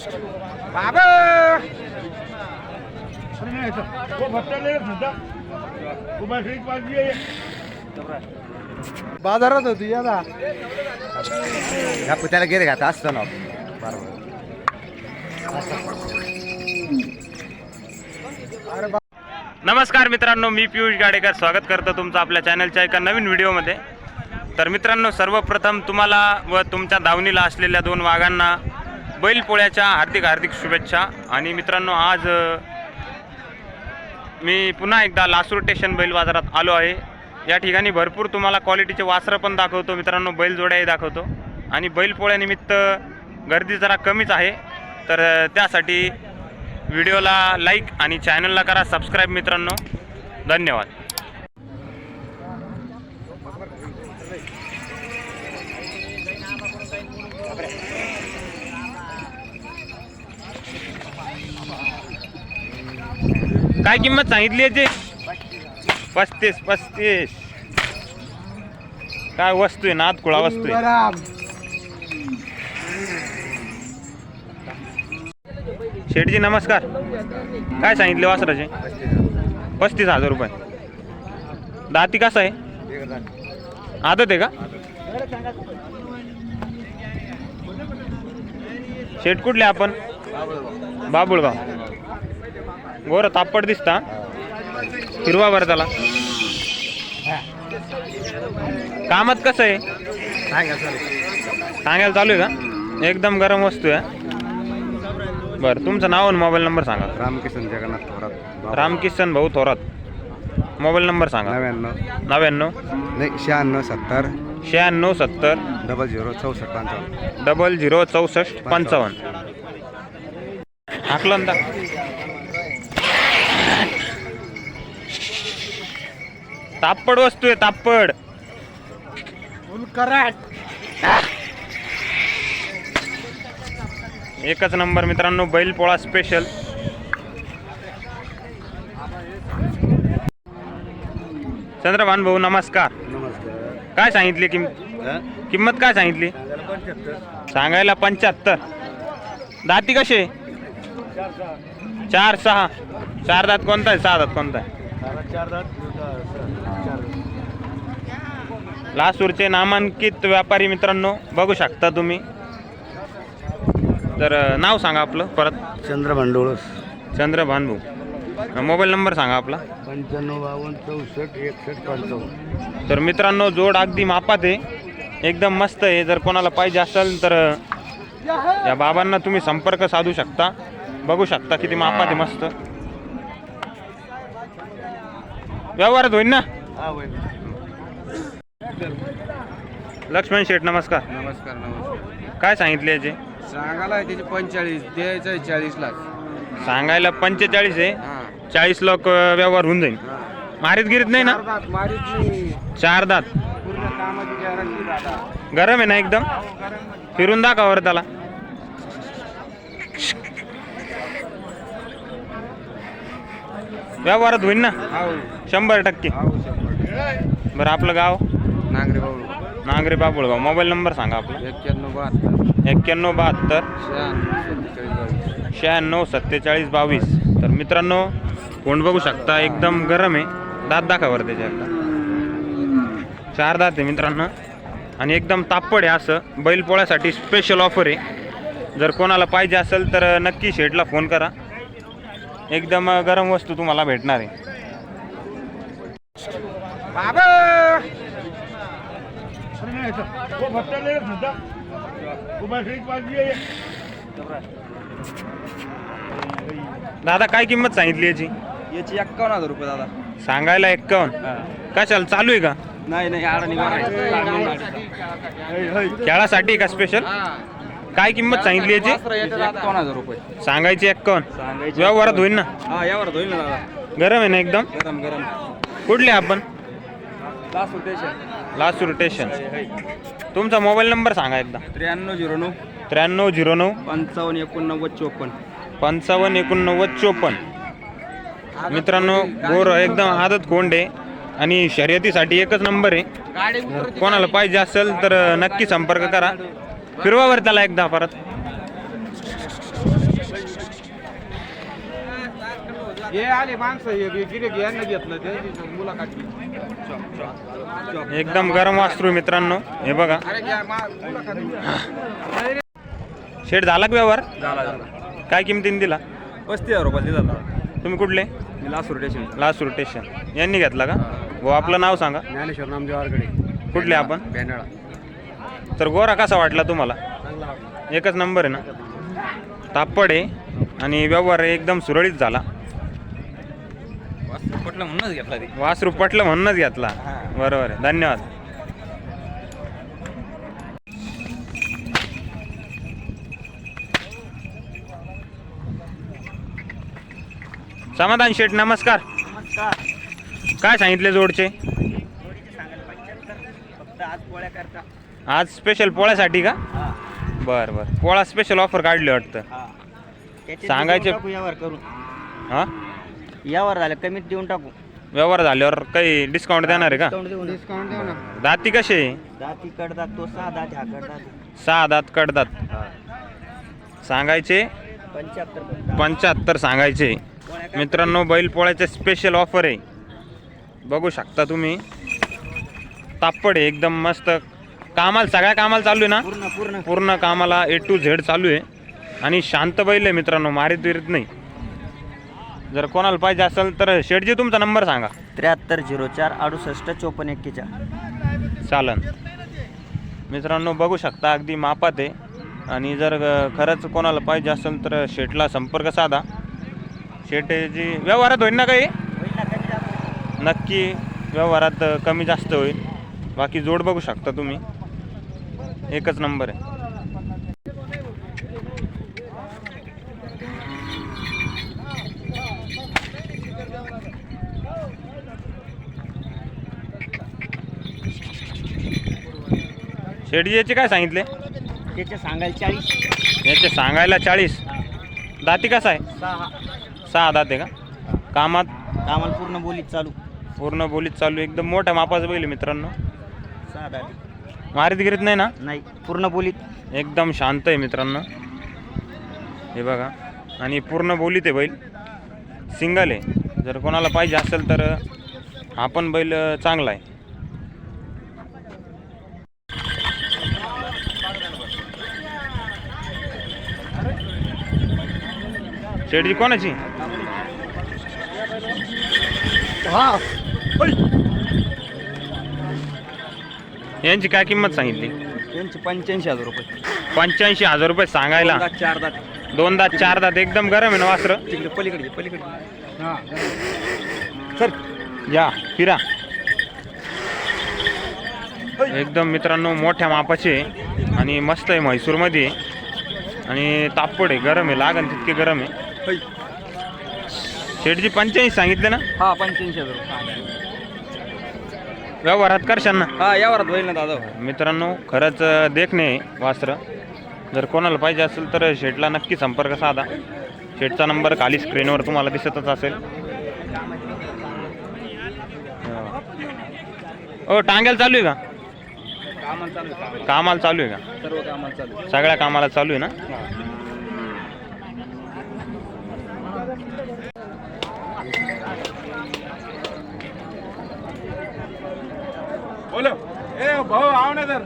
बाबा! बाजारात होती या ना. त्याला गेले का असतं ना. बरोबर नमस्कार मित्रांनो मी पियुष गाडेकर. स्वागत करतो तुमचं आपल्या चॅनलच्या एका नवीन व्हिडिओमध्ये. तर मित्रांनो सर्वप्रथम तुम्हाला व तुमच्या दावणीला असलेल्या दोन वाघांना बैलपोळ्याच्या हार्दिक हार्दिक शुभेच्छा. आणि मित्रांनो आज मी पुन्हा एकदा लासूर स्टेशन बैल बाजारात आलो आहे. या ठिकाणी भरपूर तुम्हाला क्वालिटीचे वासरं पण दाखवतो. मित्रांनो बैलजोड्याही दाखवतो. आणि बैलपोळ्यानिमित्त गर्दी जरा कमीच आहे. तर त्यासाठी व्हिडिओला लाईक आणि चॅनलला करा. सबस्क्राईब मित्रांनो. धन्यवाद. काय किंमत सांगितली याची? पस्तीस पस्तीस. काय वस्तू आहे नाद खुळा वस्तू आहे. शेठजी नमस्कार. काय सांगितले वासराचे? पस्तीस हजार रुपये. दाती कसा आहे? आदत आहे का? शेठ कुठले आपण? बाबुळगाव. गोर तापड दिसता. हिरवा बरं त्याला. कामात कसं आहे? सांगायला चालू आहे का? एकदम गरम वस्तू आहे. बरं तुमचं नाव आणि मोबाईल नंबर सांगा. रामकिशन जगन्नाथ थोरात. रामकिसन भाऊ थोरात. मोबाईल नंबर सांगा. नव्याण्णव. नव्याण्णव. नाही शहाण्णव सत्तर. शहाण्णव सत्तर. डबल झिरो चौसष्ट पंचावन्न. डबल झिरो चौसष्ट पंचावन्न. हाकलं ना तापड वस्तू आहे तापड. एकच नंबर मित्रांनो बैल पोळा स्पेशल चंद्रभान भाऊ नमस्कार. नमस्कार. काय सांगितली किम किंमत काय सांगितली? सांगायला पंच्याहत्तर. दाती कसे चार सहा. चार दात कोणता आहे? सहा दात कोणता आहे? लासूरचे नामांकित व्यापारी मित्रांनो बघू शकता तुम्ही. तर नाव सांगा आपलं परत. चंद्र भांडोळ चंद्र भानभाऊ मोबाईल नंबर सांगा आपला. पंच्याण्णव बावन्न चौसष्ट एकसष्ट पंचावन्न. तर मित्रांनो जोड अगदी मापात आहे. एकदम मस्त आहे. जर कोणाला पाहिजे असेल तर या बाबांना तुम्ही संपर्क साधू शकता. बघू शकता किती मापात आहे मस्त. व्यवहारात होईल ना? लक्ष्मण शेठ नमस्कार. नमस्कार नमस्कार. काय सांगितले याचे? सांगायला आहे त्याचे पंचेचाळीस द्यायचं आहे चाळीस लाख. सांगायला पंचेचाळीस आहे? हा. चाळीस लोक व्यवहार होऊन जाईल मारीत गिरीत नाही ना? चार दात मारीची चार दात. पूर्ण कामाची गॅरंटी दादा. गरम आहे ना एकदम? फिरून दाखवा बरं त्याला. व्यवहारात होईल ना? हाव शंभर टक्के. बरं आपलं गाव? नांगरे बाबू नांगरे बाबुळगाव. मोबाईल नंबर सांगा आपला. एक्क्याण्णव बहात्तर. एक्क्याण्णव बहात्तर. शहाण्णव सत्तेचाळीस बावीस. शहाण्णव सत्तेचाळीस बावीस. तर मित्रांनो कोण बघू शकता एकदम गरम आहे. दात दाखवा बरं त्याच्या एकदा चार दात आहे मित्रांनो. आणि एकदम तापड आहे असं. बैलपोळ्यासाठी स्पेशल ऑफर आहे. जर कोणाला पाहिजे असेल तर नक्की शेडला फोन करा. एकदम गरम वस्तू तुम्हाला भेटणार आहे. बाबा! दादा काय किंमत सांगितली याची? याची एक्कावन्न हजार रुपये दादा. सांगायला एक्कावन्न? कशाला चालू आहे का? नाही नाही खेळासाठी का स्पेशल काय किंमत सांगितली याची? एक्कावन्न हजार रुपये. सांगायची एक्कावन्न? सांगायची व्यवहारात होईल ना? हा यावर होईल ना दादा. गरम आहे ना एकदम? गरम गरम. कुठले आपण? लास्ट स्टेशन लासूर स्टेशन तुमचा मोबाईल नंबर सांगा एकदा. त्र्याण्णव झिरो नऊ. त्र्याण्णव झिरो नऊ. पंचावन्न एकोणनव्वद चोपन्न. पंचावन्न एकोणनव्वद चोपन्न. मित्रांनो गोर एकदम आदत कोंड आणि शर्यतीसाठी एकच नंबर आहे. गाडी कोणाला पाहिजे असेल तर नक्की संपर्क करा. फिरवा बरं त्याला एकदा परत. हे आले माणसं हे गिरेक यांना घेतलं ते मुलाखत. एकदम गरम वासरू मित्रांनो. हे बघा. शेट झाला का व्यवहार? झाला झाला. काय किमतीने दिला? पस्तीस हजार रुपये दिला तुम्ही कुठले? मी लास्ट रोटेशन लास्ट रोटेशन यांनी घेतला का? हो. आपलं नाव सांगा. ज्ञानेश्वर नामदेव आरकडे कुठले आपण? तर गोरा कसा वाटला तुम्हाला? एकच नंबर आहे ना? तापड आहे आणि व्यवहार एकदम सुरळीत झाला. पटलं म्हणूनच घेतला ते. वासरू पटलं म्हणूनच घेतला. बरोबर आहे. धन्यवाद. समाधान शेठ नमस्कार. काय सांगितले जोडचे? आज स्पेशल पोळ्यासाठी का? बर बर. पोळा स्पेशल ऑफर काढली वाटतं. सांगायचे- हां? यावर झालं कमीत देऊन टाकू. व्यवहार झाल्यावर काही डिस्काउंट देणार आहे का? Discount देऊ ना. डिस्काउंट देऊ ना दाती कसे दाती कडदात तो सहा दात हा कडदात. सहा दात कडदात. सांगायचे? पंच्याहत्तर पंच्याहत्तर सांगायचे. मित्रांनो बैल पोळ्याचे स्पेशल ऑफर आहे. बघू शकता तुम्ही. तापड आहे एकदम मस्त. कामाला सगळ्या कामाला चालू आहे ना? पूर्ण पूर्ण. पूर्ण कामाला ए टू झेड चालू आहे. आणि शांत बैल आहे मित्रांनो मारीत विरीत नाही. जर कोणाला पाहिजे असेल तर शेठजी तुमचा नंबर सांगा. त्र्याहत्तर झिरो चार अडुसष्ट चोपन्न एक्केचाळ चालन. मित्रांनो बघू शकता अगदी मापात आहे. आणि जर अ, खरंच कोणाला पाहिजे असेल तर शेठला संपर्क साधा. शेठची व्यवहारात होईल ना काही? नक्की व्यवहारात अ, कमी जास्त होईल. बाकी जोड बघू शकता तुम्ही. एकच नंबर आहे. शेठजी याचे काय सांगितले? त्याचे सांगायला चाळीस. याचे सांगायला चाळीस. दाती कसा आहे? सहा. सहा दात का? कामात? कामाला पूर्ण बोलीत चालू. पूर्ण बोलीत चालू. एकदम मोठ्या मापाचं बैल आहे मित्रांनो. सहा दाती. मारीत गिरीत नाही ना? नाही पूर्ण बोलीत. एकदम शांत आहे मित्रांनो. हे बघा. आणि पूर्ण बोलीत आहे बैल. सिंगल आहे. जर कोणाला पाहिजे असेल तर हा पण बैल चांगला आहे. शेडजी कोणाची? यांची काय किंमत सांगितली? त्यांचे पंच्याऐंशी हजार रुपये. पंच्याऐंशी हजार रुपये सांगायला. चार दात. दोन दात चार दात एकदम गरम आहे ना वासर? तिकडे पलीकडे पलीकडे सर. या फिरा. एकदम मित्रांनो मोठ्या मापाचे आणि मस्त आहे म्हैसूरमध्ये. आणि तापड आहे गरम आहे लागन तितके गरम आहे. शेठजी पंच्याऐंशी सांगितले ना? हा पंच्याऐंशी हजार रुपये. व्यवहारात करशाल ना हा यावरात होईल ना दादा. मित्रांनो खरंच देखणे वास्त्र. जर कोणाला पाहिजे असेल तर शेठला नक्की संपर्क साधा. शेठचा नंबर खाली स्क्रीनवर तुम्हाला दिसतच असेल. हो टांग्याला चालू आहे का? कामाला चालू आहे. कामाला. कामाला चालू आहे का? सर्व कामाला चालू. सगळ्या कामाला चालू आहे ना? बोलो। ए भाऊ आव ना तर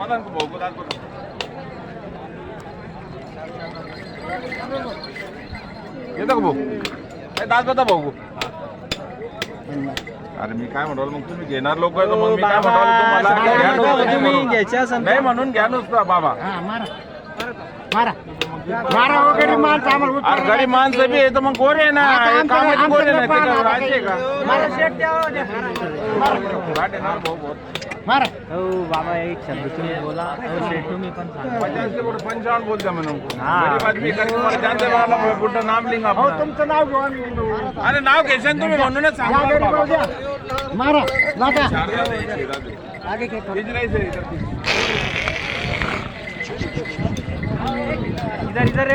मदन को भाऊ को दाद बोलो येतो का भाऊ। ए, दाद बता भाऊ अरे मी काय म्हणतो मग तुम्ही घेणार लोक तर मग मी काय म्हणतो तुम्ही नाही म्हणून घ्या नुसतं बाबा. मारा. वगैरे माल आम्हाला अरे गरीब माणसं बी आहे तर मग गोरे आहे ना? हे कामाची गोरे नाही ते काय राहायचे आहे का घाट आहे ना? भाऊ भाऊ हो बाबा एक शब्द तुम्ही बोला तुम्ही पण सांगा पचास के? बोले पंचावन बोलते मैं उनको गरीब आदमी करके मला जानते वाला बुड्ढा नाम लिंगा हो अपना तुमचं नाव घेऊ आम्ही. अरे नाव घ्यायचं तुम्ही म्हणूनच या सांगा गरीब बाबा. द्या. मारा शारदा द्यायची, राहते. नाही सर ती. इधर इधर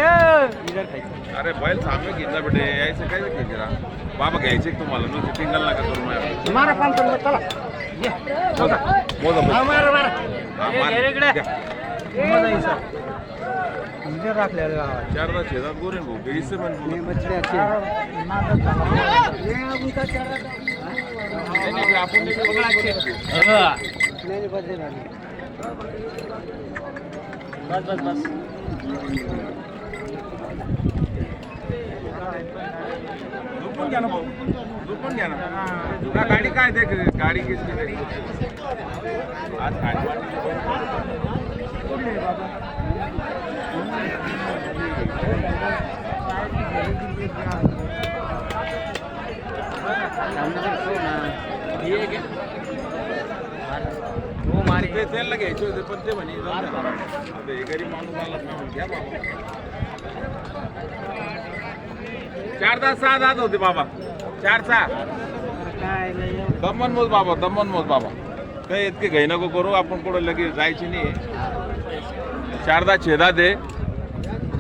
इधर। खायचं अरे बैल सामने घेतला बेटे यायचं काय बाबा घ्यायचे तुम्हाला नुसतं टिंगल नका करू माझ्या मारा पंचावन्न चला। मोजा मोजा. हा, मारा मारा। मार. घे रे इकडे. घ्या. समजेल राखलेलं गावात चार दहा शेतात गोरे भाऊ नाही, आपण नाही बस बस बस। झोपून घ्या ना भाऊ झोपून घ्या ना गाडी काय? ते गाडी घेतली तरी आज गाडी मारे. ते त्यांना घ्यायचे होते पण ते म्हणे जाऊ द्या. आता हे गरीब माणूस आला ना घ्या बाबा. चार तास सहा दात होते बाबा. चार सहा. काय एवढं. दमन मोज बाबा दमन मोज बाबा. काही इतके घाई नको करू आपण कुठं लगेच जायची नाही. चारदा छेदा दे.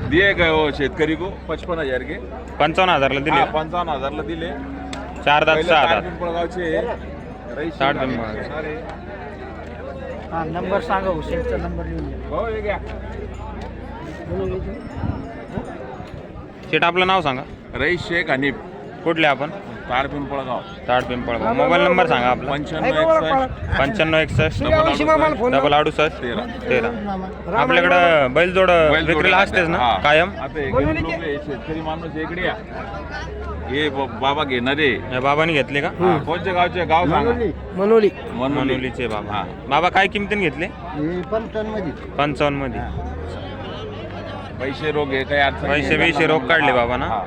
दिए गए वो शेतकरी को? पचपन हजार के. पंचावन्न हजारला दिले. हा, पंचावन्न हजारला दिले. चार दात पहिले सहा तार दात पिंपळगावचे. रईस साठ शिंगाणे. पिंपळगाव. सारे. हा नंबर सांगा हुसेनचा नंबर लिहून घ्या. हे घ्या. शेट आपलं नाव सांगा. रईस शेख हनीफ. कुठले आपण? पिंपळगाव. ताड पिंपळगाव. मोबाईल नंबर सांगा आपला. पंच्याण्णव एकसष्ट. पंच्याण्णव एकसष्ट. डबल अडुसष्ट, डबल अडुसष्ट तेरा. तेरा. आपल्याकडं बैलजोड विक्रीला असतेच ना? हा. कायम? हे शेतकरी माणूस इकडे हे ब- बाबा घेणारे या बाबांनी घेतले का? हा, कोणत्या गावचे? गाव सांगा. मनोली. मनोली. मनोलीचे बाबा. हा. बाबा काय किमतीने घेतले? पण मध्ये पंचावन्नमध्ये पैसे रोग आहे काही अडचण पैसे. बिशे रोग काढले बाबा ना? हा.